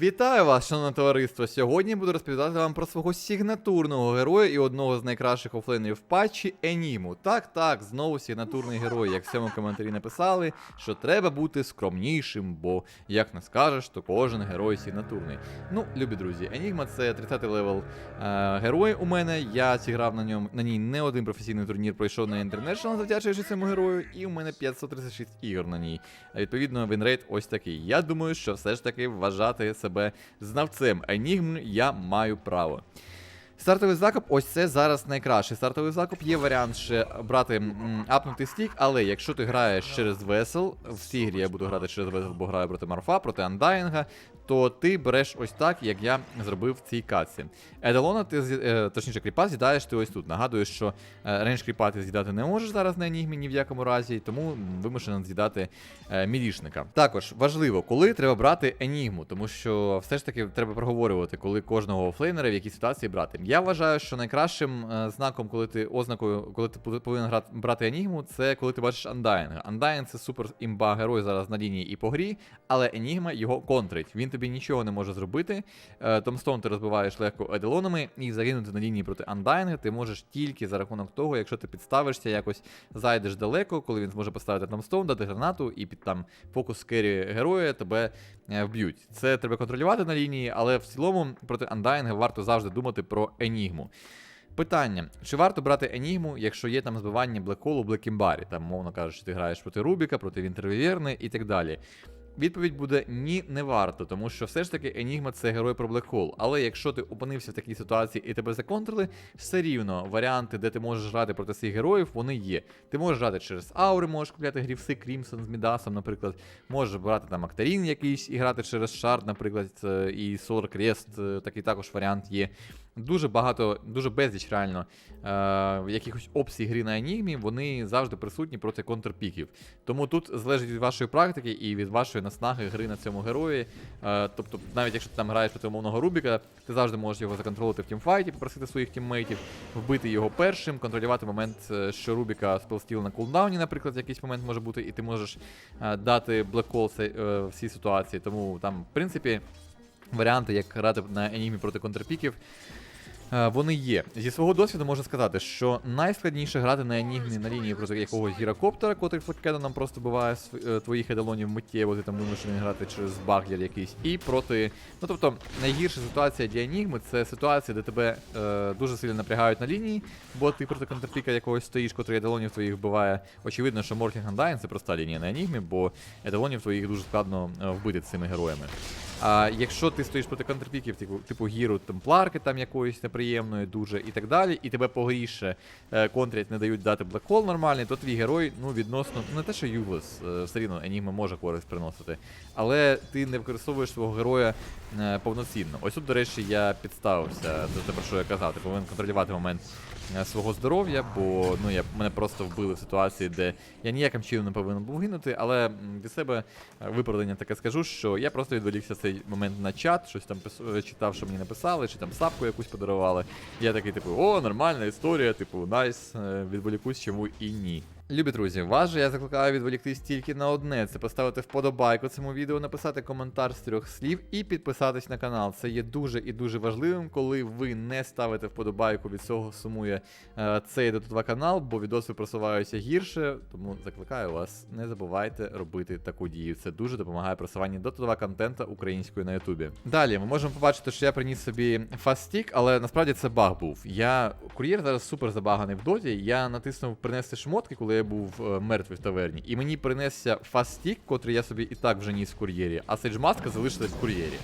Вітаю вас, шановне товариство! Сьогодні буду розповідати вам про свого сигнатурного героя і одного з найкращих офлейнерів патчі Еніму. Так, так, знову сигнатурний герой, як в цьому коментарі написали, що треба бути скромнішим, бо як не скажеш, то кожен герой сигнатурний. Ну, любі друзі, Енігма це 30-й левел е, герой у мене. Я зіграв на ньому на ній не один професійний турнір, пройшов на International, завдячуючи цьому герою, і у мене 536 ігор на ній. Відповідно, вінрейт ось такий. Я думаю, що все ж таки вважати себе знавцем Енігм я маю право. Стартовий закуп, ось це зараз найкращий стартовий закуп. Є варіант ще брати апнутий стік, але якщо ти граєш через весел, в цій грі я буду грати через весел, бо граю проти Марфа, проти Андайнга, то ти береш ось так, як я зробив в цій каці. Едалона, ти е, точніше, кріпа з'їдаєш ти ось тут. Нагадую, що е, рейндж кріпа ти з'їдати не можеш зараз на енігмі ні в якому разі, тому вимушено з'їдати е, мілішника. Також важливо, коли треба брати енігму, тому що все ж таки треба проговорювати, коли кожного офлейнера в якій ситуації брати. Я вважаю, що найкращим знаком, коли ти ознакою, коли ти повинен брати енігму, це коли ти бачиш андайнга. Андайн це супер імба герой зараз на лінії і по грі, але енігма його контрить. Він тобі нічого не може зробити. Е, Томстоун ти розбиваєш легко еделонами, і загинути на лінії проти андайнга ти можеш тільки за рахунок того, якщо ти підставишся, якось зайдеш далеко, коли він зможе поставити Томстоун, дати гранату і під там фокус керрі героя тебе е, вб'ють. Це треба контролювати на лінії, але в цілому проти андайнга варто завжди думати про енігму. Питання: чи варто брати Енігму, якщо є там збивання блеколу Блекімбарі? Там, мовно кажучи, ти граєш проти Рубіка, проти Вінтервіверни і так далі. Відповідь буде ні, не варто, тому що все ж таки Енігма це герой про блекхол. Але якщо ти опинився в такій ситуації і тебе законтрили, все рівно варіанти, де ти можеш грати проти цих героїв, вони є. Ти можеш грати через аури, можеш купляти грівси Крімсон з Мідасом, наприклад. Можеш брати там Актарін якийсь і грати через Шард, наприклад, е, і Solar Crest, е, такий також варіант є. Дуже багато, дуже безліч реально е, якихось опцій гри на Енігмі, вони завжди присутні проти контрпіків. Тому тут залежить від вашої практики і від вашої наснаги гри на цьому герої. Е, тобто, навіть якщо ти там граєш проти умовного Рубіка, ти завжди можеш його законтролити в тімфайті, попросити своїх тіммейтів, вбити його першим, контролювати момент, е, що Рубіка спелстіл на кулдауні, наприклад, якийсь момент може бути, і ти можеш е, дати блеккол в цій ситуації. Тому там, в принципі, варіанти, як грати на енігмі проти контрпіків. Е, Вони є. Зі свого досвіду можу сказати, що найскладніше грати на енігмі на лінії проти якогось гірокоптера, котрий флоткедоном просто буває е, твоїх едалонів миттєво, ти там вимушений грати через баглер якийсь. І проти. Ну тобто, найгірша ситуація для енігми це ситуація, де тебе е, дуже сильно напрягають на лінії, бо ти проти контрпіка якогось стоїш, котрий едалонів твоїх вбиває. Очевидно, що Моркінг Андайн це проста лінія на енігмі, бо едалонів твоїх дуже складно е, вбити цими героями. А якщо ти стоїш проти контрпіків, типу, типу гіру темпларки там якоїсь неприємної дуже і так далі, і тебе погріше е, контрять, не дають дати блекхол нормальний, то твій герой, ну, відносно, не те, що ювлес, е, все рівно Енігма може користь приносити. Але ти не використовуєш свого героя е, повноцінно. Ось тут, до речі, я підставився за те, про що я казав. Ти повинен контролювати момент свого здоров'я, бо ну, я, мене просто вбили в ситуації, де я ніяким чином не повинен був гинути, але від себе е, виправдання таке скажу, що я просто відволікся цей момент на чат, щось там е, читав, що мені написали, чи там сапку якусь подарували. Я такий, типу, о, нормальна історія, типу, найс, е, відволікусь, чому і ні. Любі друзі, вас же я закликаю відволіктись тільки на одне: це поставити вподобайку цьому відео, написати коментар з трьох слів і підписатись на канал. Це є дуже і дуже важливим, коли ви не ставите вподобайку, від цього сумує е, цей Dota 2 канал, бо відоси просуваються гірше. Тому закликаю вас, не забувайте робити таку дію. Це дуже допомагає просуванні Dota 2 контента українською на Ютубі. Далі ми можемо побачити, що я приніс собі фастік, але насправді це баг був. Я кур'єр зараз супер забаганий в доті. Я натиснув принести шмотки, коли я був е, мертвий в таверні, і мені принесся фастік, котрий я собі і так вже ніс в кур'єрі, а сейджмаска залишилась в кур'єрі.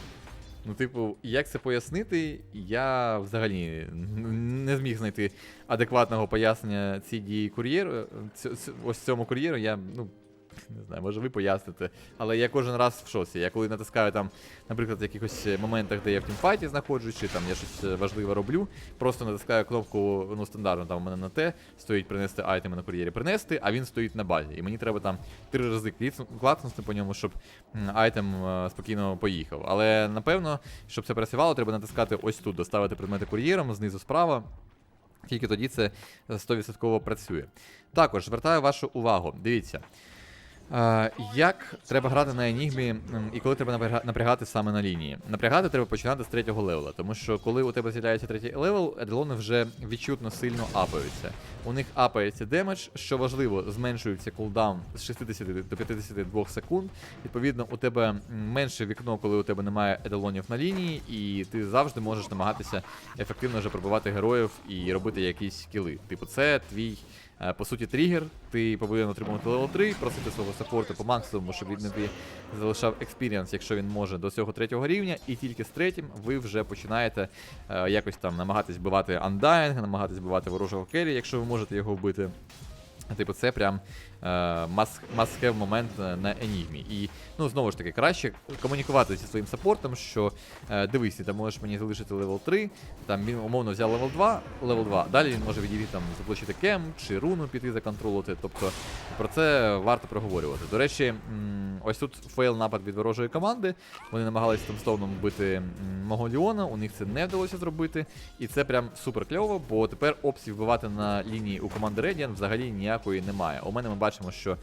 Ну, типу, як це пояснити, я взагалі не зміг знайти адекватного пояснення цій дії кур'єру. Ось цьому кур'єру я, ну. Не знаю, може ви поясните. Але я кожен раз в шоці. Я коли натискаю там, наприклад, в якихось е, моментах, де я в тімфайті знаходжусь, чи там я щось е, важливе роблю, просто натискаю кнопку, ну, стандартно, там у мене на Т стоїть принести айтеми на кур'єрі принести, а він стоїть на базі. І мені треба там три рази клацнути по ньому, щоб айтем е, спокійно поїхав. Але напевно, щоб це працювало, треба натискати ось тут, доставити предмети кур'єром, знизу справа. Тільки тоді це 100% працює. Також звертаю вашу увагу. Дивіться. Як треба грати на Енігмі і коли треба напряга- напрягати саме на лінії? Напрягати треба починати з третього левела, тому що коли у тебе з'являється третій левел, еделони вже відчутно сильно апаються. У них апається демедж, що важливо, зменшується кулдаун з 60 до 52 секунд. Відповідно, у тебе менше вікно, коли у тебе немає еделонів на лінії, і ти завжди можеш намагатися ефективно вже пробивати героїв і робити якісь кіли. Типу, це твій. Е, По суті, тригер, ти повинен отримувати левел 3, просити свого саппорту по максимуму, щоб він тобі залишав експіріанс, якщо він може, до цього третього рівня, і тільки з третім ви вже починаєте е, якось там намагатись вбивати андайнг, намагатись вбивати ворожого керрі, якщо ви можете його вбити. Типу, це прям маскев момент е, на Енігмі. І ну знову ж таки, краще комунікувати зі своїм саппортом, що е, дивись, ти там можеш мені залишити левел 3, там він умовно взяв левел 2, левел 2. Далі він може відійти там заплачити кем чи руну піти законтролити. Тобто про це варто проговорювати. До речі, ось тут фейл напад від ворожої команди. Вони намагалися томстоуном вбити м, мого Ліона, у них це не вдалося зробити. І це прям супер кльово, бо тепер опцій вбивати на лінії у команди Radiant взагалі ніякої немає. У мене ми бачимо, що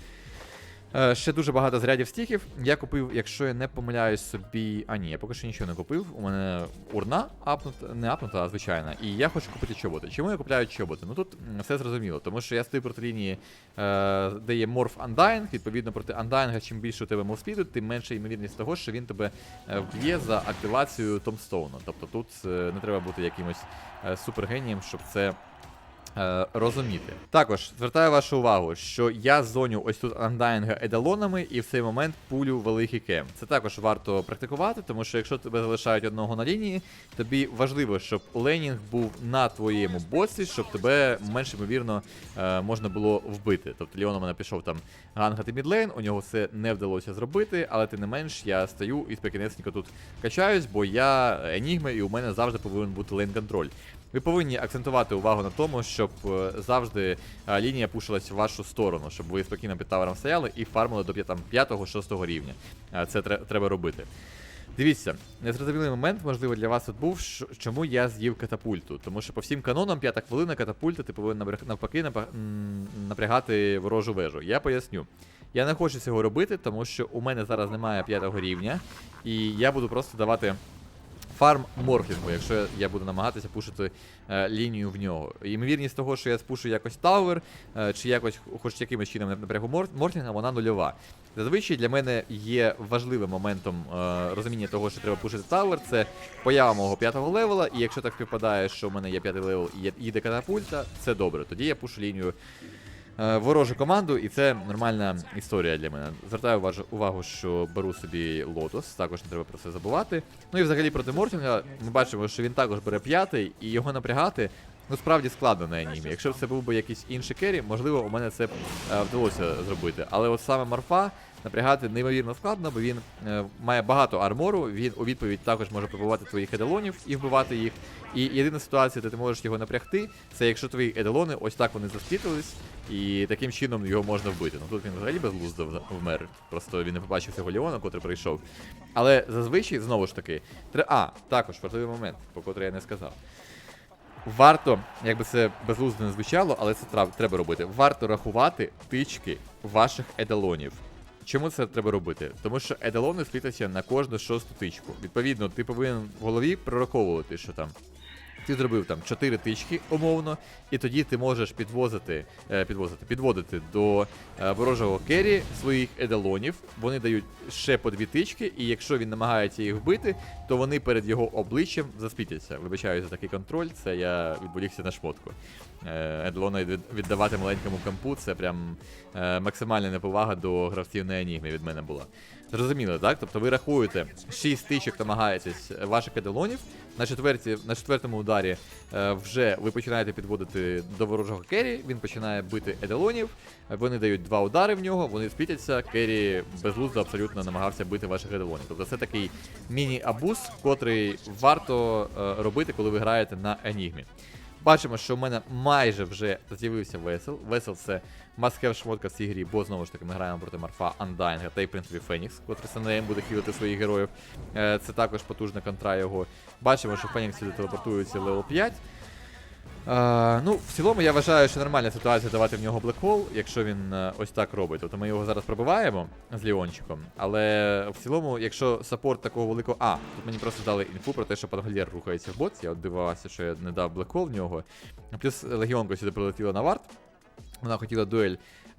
Е, Ще дуже багато зарядів стіків. Я купив, якщо я не помиляюсь собі. А ні, я поки що нічого не купив. У мене урна апнута, не апнута, а звичайна. І я хочу купити чоботи. Чому я купляю чоботи? Ну тут все зрозуміло, тому що я стою проти лінії, е, де є морф андайнг. Відповідно, проти андайнга, чим більше у тебе мовспіду, тим менша ймовірність того, що він тебе е, вб'є за активацію Томстоуна. Тобто тут не треба бути якимось супергенієм, щоб це розуміти. Також звертаю вашу увагу, що я зоню ось тут андайнга едалонами і в цей момент пулю великий кем. Це також варто практикувати, тому що якщо тебе залишають одного на лінії, тобі важливо, щоб ленінг був на твоєму боці, щоб тебе менш ймовірно е, можна було вбити. Тобто Ліон у мене пішов там гангати мідлейн, у нього це не вдалося зробити, але тим не менш я стою і спокійнесенько тут качаюсь, бо я енігма і у мене завжди повинен бути лейн контроль. Ви повинні акцентувати увагу на тому, щоб е, завжди е, лінія пушилась в вашу сторону, щоб ви спокійно під тавером стояли і фармили до 5-6 рівня. Е, Це треба робити. Дивіться, незрозумілий момент, можливо, для вас тут був, чому я з'їв катапульту. Тому що по всім канонам п'ята хвилина катапульта ти повинен навпаки напрягати ворожу вежу. Я поясню. Я не хочу цього робити, тому що у мене зараз немає п'ятого рівня, і я буду просто давати фарм морфінгу, якщо я, буду намагатися пушити е, лінію в нього. Ймовірність того, що я спушу якось тавер, е, чи якось хоч якимось чином напрягу мор- морфінга, вона нульова. Зазвичай для мене є важливим моментом е, розуміння того, що треба пушити тавер, це поява мого п'ятого левела, і якщо так співпадає, що в мене є п'ятий левел і їде катапульта, це добре. Тоді я пушу лінію ворожу команду, і це нормальна історія для мене. Звертаю увагу, що беру собі лотос, також не треба про це забувати. Ну і взагалі проти Мортінга ми бачимо, що він також бере п'ятий, і його напрягати. Ну, справді складно на анімі. Якщо б це був би якийсь інший керрі, можливо, у мене це е, вдалося зробити. Але от саме Марфа напрягати неймовірно складно, бо він е, має багато армору, він у відповідь також може пробувати твоїх еделонів і вбивати їх. І єдина ситуація, де ти можеш його напрягти, це якщо твої еделони ось так вони засплітились, і таким чином його можна вбити. Ну тут він взагалі безглуздо вмер. Просто він не побачив цього Леона, котрий прийшов. Але зазвичай, знову ж таки, тре... а, також важливий момент, по котрий я не сказав. Варто, як би це безглуздо не звучало, але це треба робити. Варто рахувати тички ваших еделонів. Чому це треба робити? Тому що еделони сплітаться на кожну шосту тичку. Відповідно, ти повинен в голові прораховувати, що там. Ти зробив там 4 тички умовно, і тоді ти можеш підвозити, е, підвозити, підводити до е, ворожого керрі своїх еделонів. Вони дають ще по дві тички, і якщо він намагається їх вбити, то вони перед його обличчям заспітяться. Вибачаю за такий контроль, це я відволікся на шмотку. Е, Еделона від- віддавати маленькому кампу це прям е, максимальна неповага до гравців на Енігмі від мене була. Зрозуміло, так? Тобто ви рахуєте 6 тичок намагаєтесь ваших еделонів. На, четверті, на четвертому ударі е, вже ви починаєте підводити до ворожого керрі, він починає бити еделонів, вони дають два удари в нього, вони спітяться, керрі безглуздо абсолютно намагався бити ваших еделонів. Тобто це такий міні-абуз, котрий варто робити, коли ви граєте на Енігмі. Бачимо, що в мене майже вже з'явився весел. Весел це маскев шмотка в цій грі, бо знову ж таки ми граємо проти Марфа Андайнга та й в принципі Фенікс, котрий саме буде хілити своїх героїв. Е, Це також потужна контра його. Бачимо, що Фенікс сюди телепортується левел 5. Ну, в цілому я вважаю, що нормальна ситуація давати в нього блекхол, якщо він е, ось так робить. Тобто ми його зараз пробиваємо з Ліончиком. Але в цілому, якщо саппорт такого великого. А, тут мені просто дали інфу про те, що Пангольєр рухається в бот. Я от дивувався, що я не дав блекхол в нього. Плюс Легіонка сюди прилетіла на варт. Вона хотіла дуель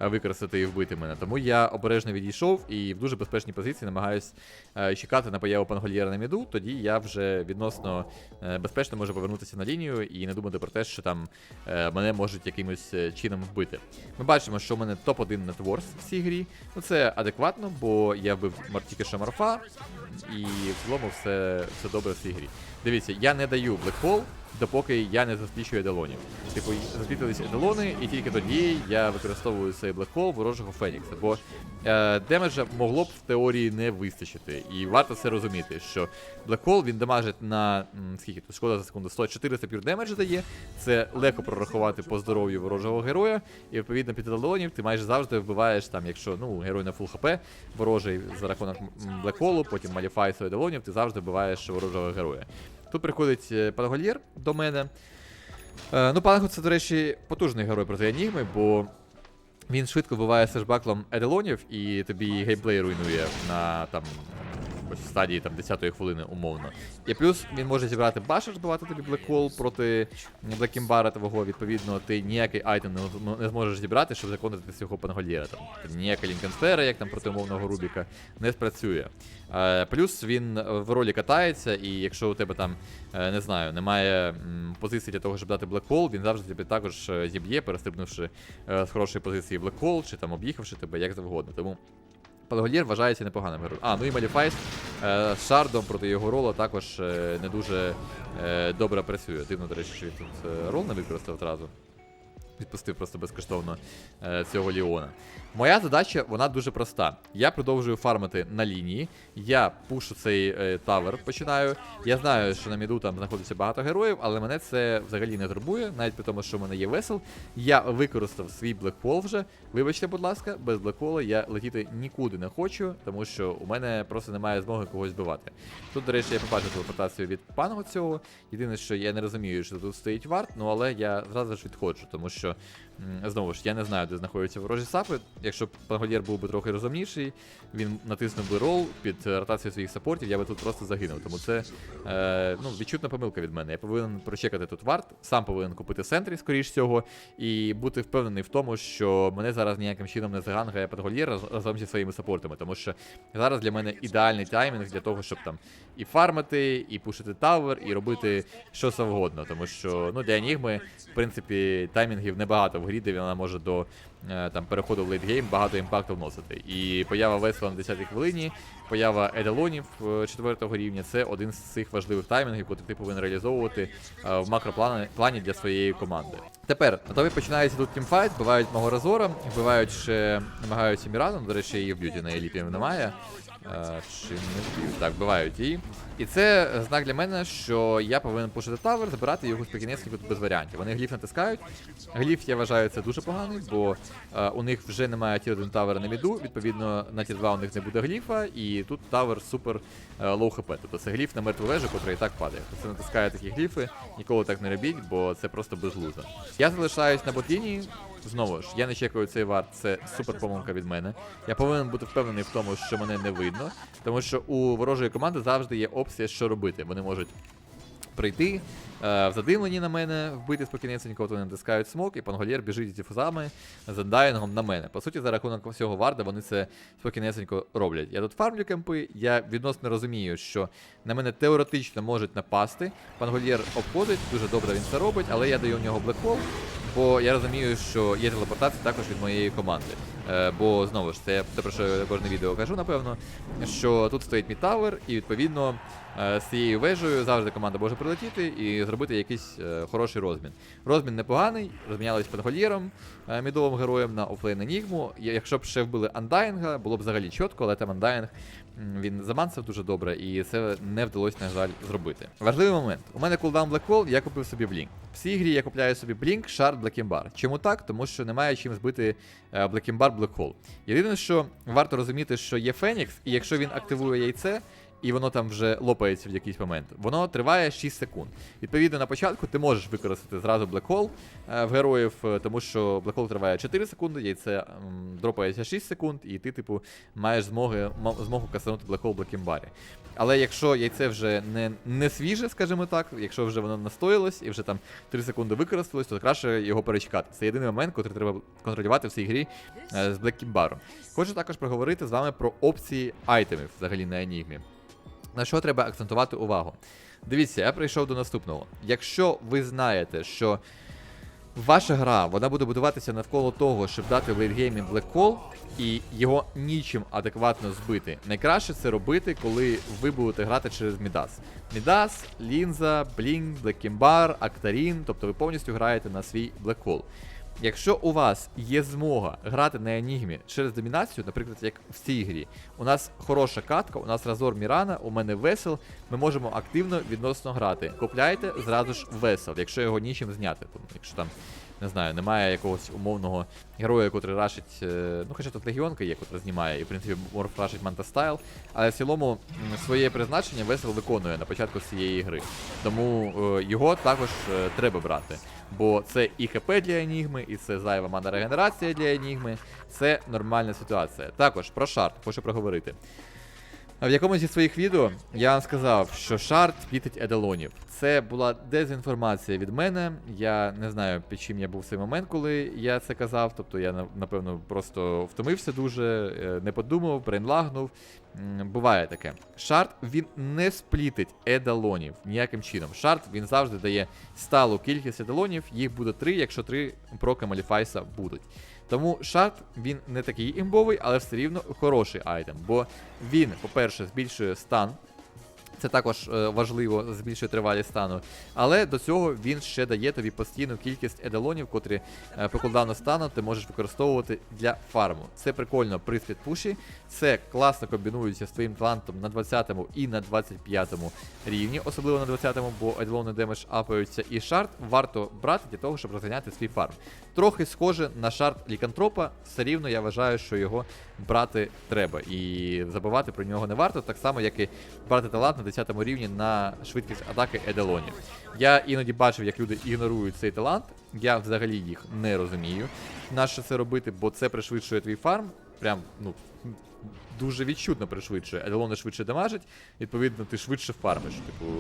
використати і вбити мене. Тому я обережно відійшов і в дуже безпечній позиції намагаюсь е, чекати на появу пангольєра на міду. Тоді я вже відносно е, безпечно можу повернутися на лінію і не думати про те, що там е, мене можуть якимось е, чином вбити. Ми бачимо, що в мене топ-1 нетворс в цій грі. Ну це адекватно, бо я вбив тільки що морфа, і в цілому все, все добре в цій грі. Дивіться, я не даю блекхол, допоки я не засвічую еделонів. Типу, засвітилися еделони, і тільки тоді я використовую цей блекхол ворожого Фенікса. Бо е, демеджа могло б в теорії не вистачити. І варто це розуміти, що блекхол він дамажить на скільки тут шкода за секунду 100-400 пір демеджа дає. Це легко прорахувати по здоров'ю ворожого героя. І відповідно під еделонів ти майже завжди вбиваєш там, якщо ну герой на фул хп ворожий за рахунок блекхолу, потім маліфайсу еделонів, ти завжди вбиваєш ворожого героя. Тут приходить е, Пангольєр до мене. Е, ну, Панго це, до речі, потужний герой проти Анігми, бо він швидко вбиває сешбаклом еделонів і тобі геймплей руйнує на там ось в стадії там 10-ї хвилини умовно. І плюс він може зібрати башер, збивати тобі блекхол проти Блекімбара твого, відповідно, ти ніякий айтем не, не зможеш зібрати, щоб законити цього пангольєра. Там ніяка лінкенстера, як там проти умовного Рубіка, не спрацює. Е, плюс він е, в ролі катається, і якщо у тебе там, е, не знаю, немає позиції для того, щоб дати блекхол, він завжди тобі також е, зіб'є, перестрибнувши з хорошої позиції блекхол, чи там об'їхавши тебе, як завгодно. Тому Пангольєр вважається непоганим героєм. А, ну і Маліфайс е, з шардом проти його рола також е, не дуже е, добре працює. Дивно, до речі, що він тут е, рол не використав одразу. Відпустив просто безкоштовно цього Ліона. Моя задача, вона дуже проста. Я продовжую фармити на лінії. Я пушу цей е, тавер, починаю. Я знаю, що на міду там знаходиться багато героїв, але мене це взагалі не турбує, навіть при тому, що в мене є весел. Я використав свій блекпол вже. Вибачте, будь ласка, без блекпола я летіти нікуди не хочу, тому що у мене просто немає змоги когось збивати. Тут, до речі, я побачив телепортацію від паного цього. Єдине, що я не розумію, що тут стоїть варт, ну але я зразу ж відходжу, тому що знову ж я не знаю, де знаходяться ворожі сапи. Якщо б Пангольєр був би трохи розумніший, він натиснув би рол під е, ротацію своїх саппортів, я би тут просто загинув. Тому це е, ну, відчутна помилка від мене. Я повинен прочекати тут варт, сам повинен купити сентрі, скоріш всього, і бути впевнений в тому, що мене зараз ніяким чином не загангає Пангольєр разом зі своїми саппортами. Тому що зараз для мене ідеальний таймінг для того, щоб там і фармити, і пушити тавер, і робити що завгодно. Тому що ну, для Енігми, в принципі, таймінгів небагато грі, де вона може до е, там, переходу в лейтгейм багато імпакту вносити. І поява Весла на 10-й хвилині, поява Еделонів 4-го рівня це один з цих важливих таймінгів, який ти повинен реалізовувати е, в макроплані для своєї команди. Тепер на тобі починається тут тімфайт, вбивають мого Разора, вбивають ще намагаються Мірану, до речі, її в б'юті на еліпі немає. Е, Чи не? Так, вбивають її. І це знак для мене, що я повинен пушити тавер, забирати його спокійнесенько тут без варіантів. Вони гліф натискають. Гліф, я вважаю, це дуже поганий, бо е, у них вже немає ті 1 тавера на міду. Відповідно, на ті 2 у них не буде гліфа, і тут тавер супер е, лоу хп. Тобто це гліф на мертву вежу, котра і так падає. Це натискає такі гліфи, ніколи так не робіть, бо це просто безглузо. Я залишаюсь на ботлінії. Знову ж, я не чекаю цей варт, це супер помилка від мене. Я повинен бути впевнений в тому, що мене не видно, тому що у ворожої команди завжди є опція, що робити. Вони можуть прийти е, в задимлені на мене, вбити спокійнесенько, вони натискають смок, і пангольєр біжить зі діфузами з ендайнгом на мене. По суті, за рахунок всього варда вони це спокійнесенько роблять. Я тут фармлю кемпи, я відносно розумію, що на мене теоретично можуть напасти. Пангольєр обходить, дуже добре він це робить, але я даю в нього блекхол, бо я розумію, що є телепортація також від моєї команди. Е, бо знову ж це, це про що я кожне відео кажу, напевно, що тут стоїть мідтавер, і відповідно е, з цією вежею завжди команда може прилетіти і зробити якийсь е, хороший розмін. Розмін непоганий, розмінялись пангольєром, е, мідовим героєм на офлейн Енігму. Якщо б ще вбили Андайнга, було б взагалі чітко, але там Андайнг він замансив дуже добре, і це не вдалося, на жаль, зробити. Важливий момент. У мене кулдаун Black я купив собі Blink. В цій грі я купляю собі Blink, Shard, Blackimbar. Чому так? Тому що немає чим збити Black Hole. Єдине, що варто розуміти, що є Фенікс, і якщо він активує яйце, і воно там вже лопається в якийсь момент. Воно триває 6 секунд. Відповідно, на початку ти можеш використати зразу Black Hole е, в героїв, е, тому що Black Hole триває 4 секунди, яйце дропається 6 секунд, і ти, типу, маєш змоги, змогу касанути Black Hole в Блакімбарі. Але якщо яйце вже не, не свіже, скажімо так, якщо вже воно настоїлось і вже там 3 секунди використалось, то краще його перечекати. Це єдиний момент, який треба контролювати в цій грі е, з Блеккімбаром. Хочу також проговорити з вами про опції айтемів взагалі на Енігмі. На що треба акцентувати увагу? Дивіться, я прийшов до наступного. Якщо ви знаєте, що ваша гра вона буде будуватися навколо того, щоб дати в лейтгеймі Hole, і його нічим адекватно збити. Найкраще це робити, коли ви будете грати через Мідас. Мідас, Лінза, Блінк, Блеккімбар, Актарін, тобто ви повністю граєте на свій Hole. Якщо у вас є змога грати на Енігмі через домінацію, наприклад, як в цій грі, у нас хороша катка, у нас Разор Мірана, у мене весел, ми можемо активно відносно грати. Купляйте зразу ж весел, якщо його нічим зняти. Тому, якщо там, не знаю, немає якогось умовного героя, котрий рашить. е, Ну, хоча тут легіонка є, котра знімає, і в принципі морф рашить Манта Стайл. Але в цілому своє призначення весел виконує на початку цієї гри. Тому е, його також е, треба брати. Бо це і ХП для Енігми, і це зайва мана регенерація для Енігми. Це нормальна ситуація. Також про шарт хочу проговорити. В якомусь зі своїх відео я вам сказав, що шарт плітить еделонів. Це була дезінформація від мене. Я не знаю, під чим я був в цей момент, коли я це казав. Тобто я напевно просто втомився дуже, е, не подумав, брейнлагнув. Буває таке. Шарт він не сплітить едалонів ніяким чином. Шарт він завжди дає сталу кількість едалонів, їх буде три, якщо три проки Маліфайса будуть. Тому шарт він не такий імбовий, але все рівно хороший айтем, бо він, по-перше, збільшує стан. Це також е, важливо, збільшує тривалість стану. Але до цього він ще дає тобі постійну кількість еделонів, котрі е, по кулдауну стану ти можеш використовувати для фарму. Це прикольно при сплітпуші, це класно комбінується з твоїм талантом на 20 му і на 25 му рівні, особливо на 20-му, бо еделони демедж апаються. І шарт варто брати для того, щоб розганяти свій фарм. Трохи схоже на шарт лікантропа, все рівно я вважаю, що його брати треба. І забувати про нього не варто, так само, як і брати талант на 10 рівні на швидкість атаки Еделоні. Я іноді бачив, як люди ігнорують цей талант. Я взагалі їх не розумію. Нащо це робити, бо це пришвидшує твій фарм. Прям, ну. Дуже відчутно пришвидшує, еделони швидше дамажить, відповідно, ти швидше фармиш. Типу,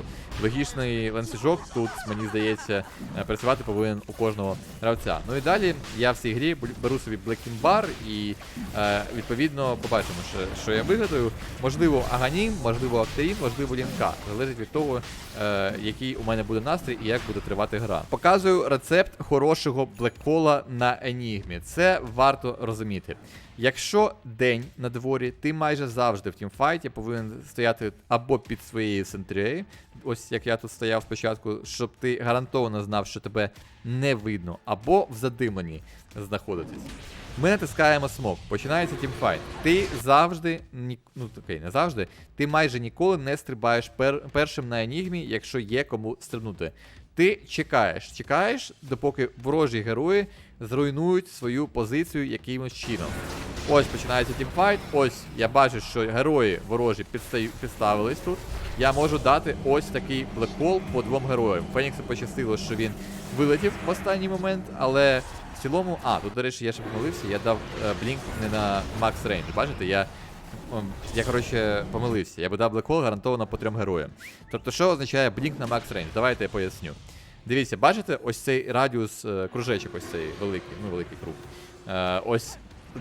логічний ланцюжок тут, мені здається, е, працювати повинен у кожного гравця. Ну і далі я в цій грі беру собі Black Bar і е, відповідно побачимо, що, що я вигадую. Можливо, Аганім, можливо, Актеїн, можливо, Лінка. Залежить від того, е, який у мене буде настрій і як буде тривати гра. Показую рецепт хорошого блеккола на Енігмі. Це варто розуміти. Якщо день на дворі, ти майже завжди в тімфайті повинен стояти або під своєю сентрією, ось як я тут стояв спочатку, щоб ти гарантовано знав, що тебе не видно, або в задимленні знаходитись. Ми натискаємо смок, починається тімфайт. Ти завжди, ну окей, не завжди, ти майже ніколи не стрибаєш пер, першим на енігмі, якщо є кому стрибнути. Ти чекаєш, чекаєш, допоки ворожі герої зруйнують свою позицію якимось чином. Ось починається тімфайт. Ось я бачу, що герої ворожі підставились тут. Я можу дати ось такий блекхол по двом героям. Феніксу пощастило, що він вилетів в останній момент, але в цілому. А, тут, до речі, я ще помилився, я дав е, блінк не на макс рейндж. Бачите, я. ем, Я, коротше, помилився. Я би дав блекхол гарантовано по трьом героям. Тобто, що означає блінк на макс рейндж? Давайте я поясню. Дивіться, бачите, ось цей радіус, е, кружечок, ось цей великий, ну великий круг. Е, ось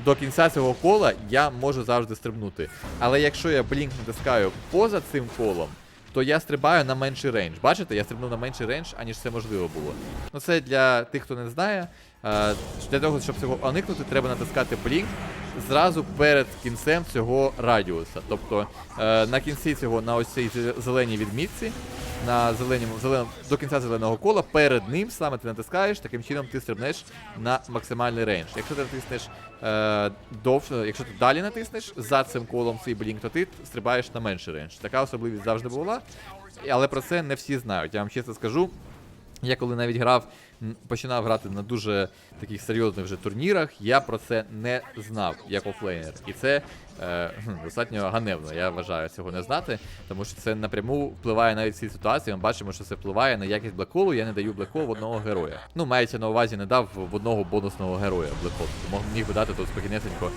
до кінця цього кола я можу завжди стрибнути. Але якщо я блінк натискаю поза цим колом, то я стрибаю на менший рейндж. Бачите, я стрибнув на менший рейндж, аніж це можливо було. Ну це для тих, хто не знає. Е, Для того, щоб цього уникнути, треба натискати блінк зразу перед кінцем цього радіуса. Тобто е, на кінці цього, на ось цій зеленій відмітці, на зеленому, зеленому до кінця зеленого кола, перед ним саме ти натискаєш, таким чином ти стрибнеш на максимальний рейндж. Якщо ти натиснеш е, довше, якщо ти далі натиснеш за цим колом свій блінк, то ти стрибаєш на менший рейндж. Така особливість завжди була, але про це не всі знають. Я вам чесно скажу. Я коли навіть грав починав грати на дуже таких серйозних вже турнірах, я про це не знав як офлейнер. І це е, достатньо ганебно, я вважаю цього не знати, тому що це напряму впливає навіть цій ситуації. Ми бачимо, що це впливає на якість блеколу. Я не даю блекол в одного героя. Ну, мається на увазі, не дав в одного бонусного героя блекол. Міг би дати тут спокійнесенько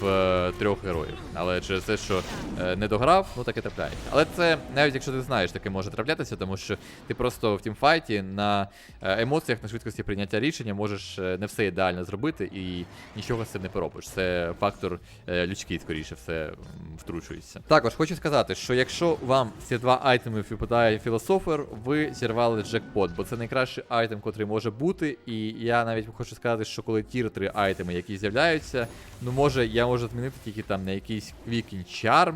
в е, трьох героїв. Але через те, що е, не дограв, ну таке трапляється. Але це навіть якщо ти знаєш, таке може траплятися, тому що ти просто в тімфайті на е, емоціях, на швидкості прийняття рішення можеш е, не все ідеально зробити і нічого з цим не поробиш. Це фактор е, людський, скоріше все втручується. Також хочу сказати, що якщо вам ці два айтеми випадає філософер, ви зірвали джекпот, бо це найкращий айтем, котрий може бути. І я навіть хочу сказати, що коли тір 3 айтеми, які з'являються, ну може я можу змінити тільки там на якийсь Charm,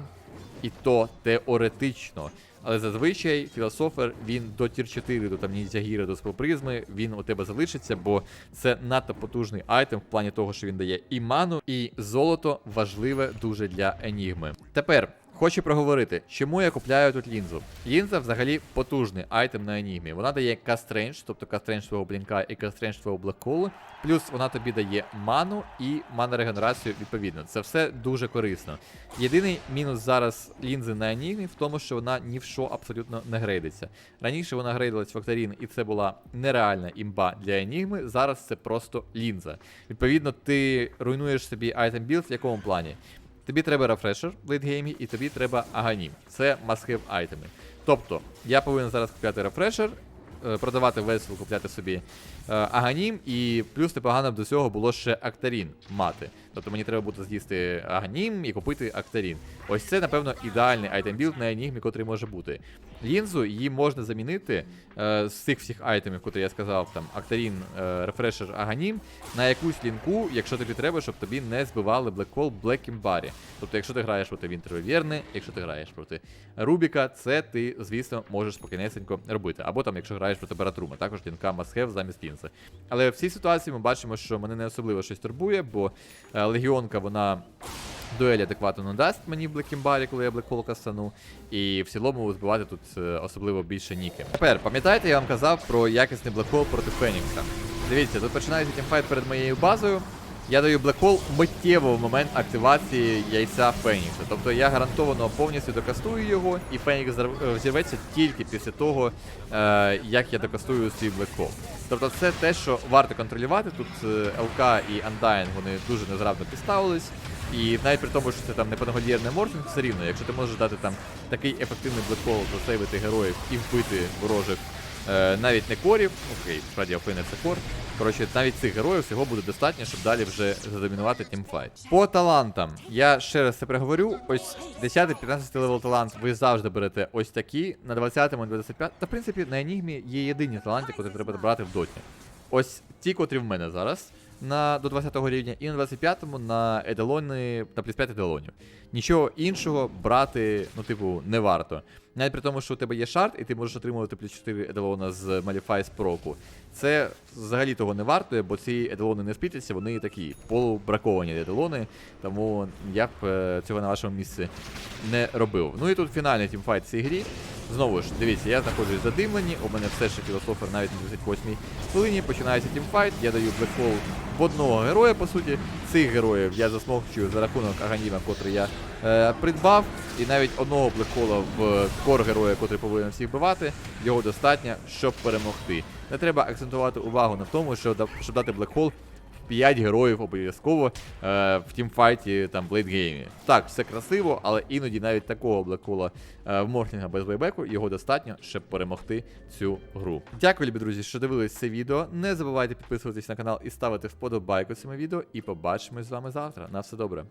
і то теоретично. Але зазвичай філософер він до тір 4, до там Ніндзягіри, до спелпризми, він у тебе залишиться, бо це надто потужний айтем в плані того, що він дає і ману, і золото важливе дуже для енігми. Тепер. Хочу проговорити, чому я купляю тут лінзу. Лінза взагалі потужний айтем на енігмі. Вона дає кастрендж, тобто кастрендж свого блінка і кастрендж свого блеколу. Плюс вона тобі дає ману і мана-регенерацію відповідно. Це все дуже корисно. Єдиний мінус зараз лінзи на енігмі в тому, що вона ні в що абсолютно не грейдиться. Раніше вона грейдилась в Октарін, і це була нереальна імба для енігми. Зараз це просто лінза. Відповідно, ти руйнуєш собі айтем білд в якому плані? Тобі треба рефрешер в лейтгеймі, і тобі треба аганім. Це must-have айтеми. Тобто, я повинен зараз купляти рефрешер, е, продавати весел, купляти собі е, аганім, і плюс непогано б до цього було ще актарін мати. Тобто мені треба буде з'їсти аганім і купити актарін. Ось це, напевно, ідеальний айтем білд на енігмі, котрий може бути. Лінзу її можна замінити е, з цих всіх айтемів, котрі я сказав, там Актарін, е, Рефрешер, Аганім, на якусь лінку, якщо тобі треба, щоб тобі не збивали Блеккол Блекімбарі. Тобто, якщо ти граєш проти Вінтервіверни, якщо ти граєш проти Рубіка, це ти, звісно, можеш спокійнесенько робити. Або там, якщо граєш проти Баратрума, також лінка Масхев замість лінзи. Але в цій ситуації ми бачимо, що мене не особливо щось турбує, бо е, Легіонка, вона. Дуелі адекватно не дасть мені Блекімбарі, коли я Блекхол кастану. І в цілому збивати тут е, особливо більше ніки. Тепер, пам'ятаєте, я вам казав про якісний блекхол проти Фенікса. Дивіться, тут починається тімфайт перед моєю базою. Я даю блекхол миттєво в момент активації яйця Фенікса. Тобто я гарантовано повністю докастую його, і Фенікс е, взірветься тільки після того, е, як я докастую свій блекхол. Тобто це те, що варто контролювати. Тут ЛК і Undying, вони дуже незграбно підставились. І навіть при тому, що це там не панагольєрний морфінг, все рівно, якщо ти можеш дати там такий ефективний блекхол, засейвити героїв і вбити ворожих е, навіть не корів, окей, справді Афина це кор. Коротше, навіть цих героїв всього буде достатньо, щоб далі вже задомінувати тімфайт. По талантам, я ще раз це приговорю. Ось 10-15 левел талант ви завжди берете ось такі, на 20-му, 25 Та в принципі на Енігмі є єдині таланти, які треба брати в доті. Ось ті, котрі в мене зараз на до 20 рівня, і на 25-му на еделони на плюс 5 еделонів. Нічого іншого брати, ну, типу, не варто. Навіть при тому, що у тебе є шарт, і ти можеш отримувати плюс 4 еделона з Malify з проку. Це взагалі того не вартує, бо ці еделони не сплітяться, вони такі полубраковані еделони, тому я б е, цього на вашому місці не робив. Ну і тут фінальний тімфайт в цій грі. Знову ж, дивіться, я знаходжусь задимлені, у мене все ще філософер навіть на 28-й хвилині, починається тімфайт, я даю блекхол в одного героя, по суті. Цих героїв я засмокчую за рахунок Аганіма, котрий я е, придбав. І навіть одного блекхола в кор героя, котрий повинен всіх бивати, його достатньо, щоб перемогти. Не треба акцентувати увагу на тому, що щоб дати блекхол 5 героїв обов'язково е, в тімфайті там блейдгеймі. Так, все красиво, але іноді навіть такого блекула е, в Морфінга без вейбеку його достатньо, щоб перемогти цю гру. Дякую, любі друзі, що дивились це відео. Не забувайте підписуватись на канал і ставити вподобайку цьому відео. І побачимось з вами завтра. На все добре.